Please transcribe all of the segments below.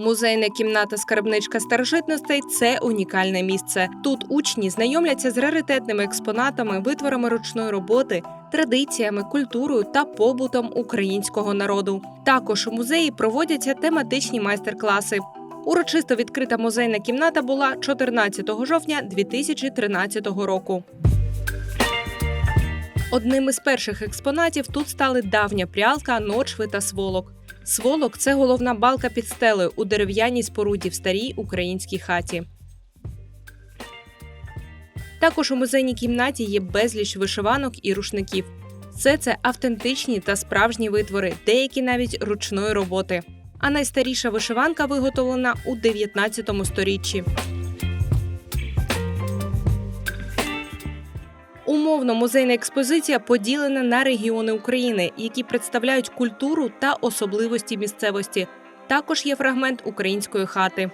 Музейна кімната скарбничка старожитностей це унікальне місце. Тут учні знайомляться з раритетними експонатами, витворами ручної роботи, традиціями, культурою та побутом українського народу. Також у музеї проводяться тематичні майстер-класи. Урочисто відкрита музейна кімната була 14 жовтня 2013 року. Одним із перших експонатів тут стали давня прялка, ночви та сволок. Сволок це головна балка під стелею у дерев'яній споруді в старій українській хаті. Також у музейній кімнаті є безліч вишиванок і рушників. Все це автентичні та справжні витвори, деякі навіть ручної роботи. А найстаріша вишиванка виготовлена у 19 сторіччі. Умовно музейна експозиція поділена на регіони України, які представляють культуру та особливості місцевості. Також є фрагмент української хати.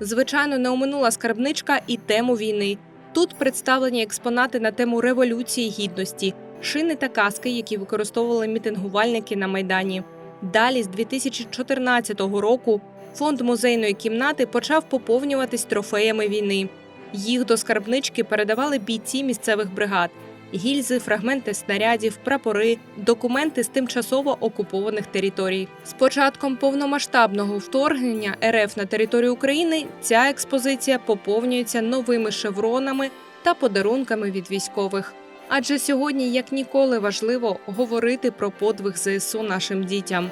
Звичайно, не оминула скарбничка і тему війни. Тут представлені експонати на тему революції гідності, шини та каски, які використовували мітингувальники на майдані. Далі, з 2014 року, фонд музейної кімнати почав поповнюватись трофеями війни. Їх до скарбнички передавали бійці місцевих бригад. Гільзи, фрагменти снарядів, прапори, документи з тимчасово окупованих територій. З початком повномасштабного вторгнення РФ на територію України ця експозиція поповнюється новими шевронами та подарунками від військових. Адже сьогодні, як ніколи, важливо говорити про подвиг ЗСУ нашим дітям.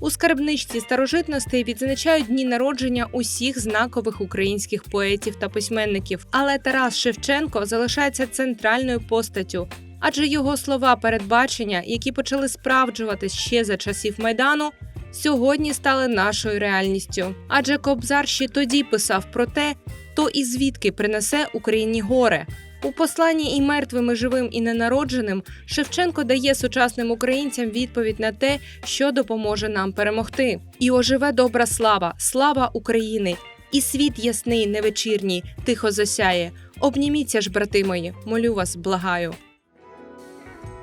У скарбничці старожитностей відзначають дні народження усіх знакових українських поетів та письменників. Але Тарас Шевченко залишається центральною постаттю, адже його слова передбачення, які почали справджуватись ще за часів майдану, сьогодні стали нашою реальністю. Адже Кобзар ще тоді писав про те, хто і звідки принесе Україні горе. У посланні і мертвим, і живим, і ненародженим Шевченко дає сучасним українцям відповідь на те, що допоможе нам перемогти. І оживе добра слава, слава України, і світ ясний, невечірній, тихо засяє. Обніміться ж, брати мої, молю вас, благаю.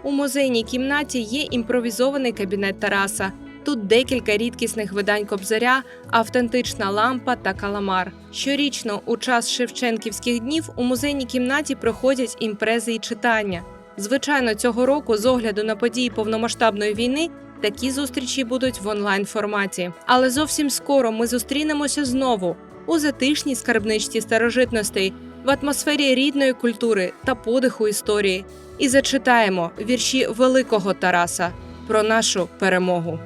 У музейній кімнаті є імпровізований кабінет Тараса. Тут декілька рідкісних видань кобзаря, автентична лампа та каламар. Щорічно, у час Шевченківських днів, у музейній кімнаті проходять імпрези і читання. Звичайно, цього року, з огляду на події повномасштабної війни, такі зустрічі будуть в онлайн форматі. Але зовсім скоро ми зустрінемося знову у затишній скарбничці старожитностей, в атмосфері рідної культури та подиху історії, і зачитаємо вірші великого Тараса про нашу перемогу.